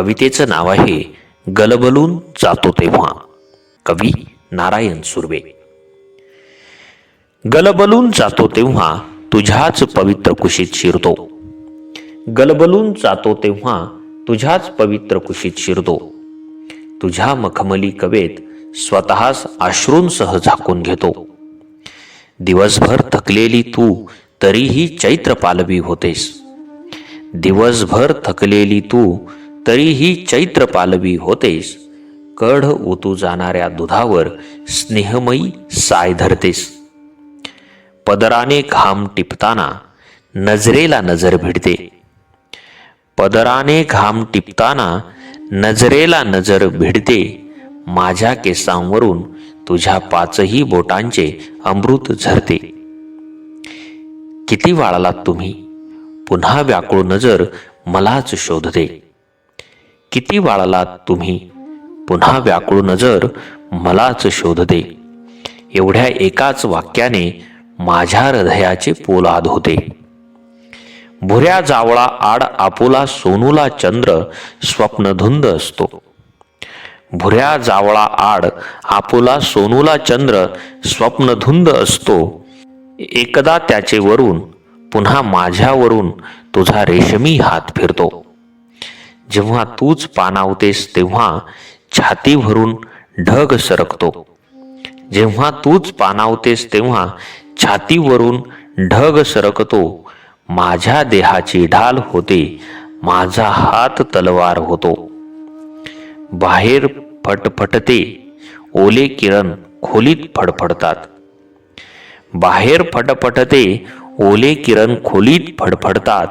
कवितेचं नाव आहे गलबलून जातो तेव्हा. कवी नारायण सुर्वे. गलबलून जातो तेव्हा तुझ्याच पवित्र कुशीत शिरतो. गलबलून जातो तेव्हा तुझ्याच पवित्र कुशीत शिरतो. तुझ्या मखमली कवेत स्वतःच अश्रूंसह झाकून घेतो. दिवसभर थकलेली तू तरीही चैत्र पालवी होतेस. दिवसभर थकलेली तू तरीही चैत्र पालवी होतेस. कढ ओतू जाणाऱ्या दुधावर स्नेहमयी साय धरतेस. पदराने घाम टिपताना नजरेला नजर भिडते. पदराने घाम टिपताना नजरेला नजर भिडते. माझ्या केसांवरून तुझ्या पाचही बोटांचे अमृत झरते. किती वाळलात तुम्ही? पुन्हा व्याकुळ नजर मलाच शोधते. किती वाळलात तुम्ही? पुन्हा व्याकुळ नजर मलाच शोधते एवढ्या एकाच वाक्याने माझ्या हृदयाचे पोलाद होते. भुऱ्या जावळा आड आपुला सोनूला चंद्र स्वप्नधुंद असतो. भुऱ्या जावळा आड आपुला सोनूला चंद्र स्वप्नधुंद असतो. एकदा त्याचे वरून पुन्हा माझ्यावरून तुझा रेशमी हात फिरतो. जेव्हा तूच पानावतेस तेव्हा छाती भरून ढग सरकतो. जेव्हा तूच पानावतेस तेव्हा छातीवरून ढग सरकतो. माझ्या देहाची ढाल होते माझा हात तलवार होतो. बाहेर फटफटते ओले किरण खोलीत फडफडतात. बाहेर फटफटते ओले किरण खोलीत फडफडतात.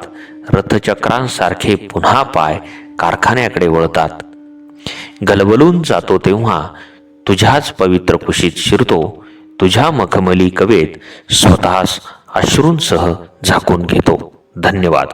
रथचक्रांसारखे पुन्हा पाय कारखान्याकडे वळतात. गलबलून जातो तेव्हा तुझ्याच पवित्र कुशीत शिरतो तुझ्या मखमली कवेत स्वतःस अश्रूंसह झाकून घेतो. धन्यवाद.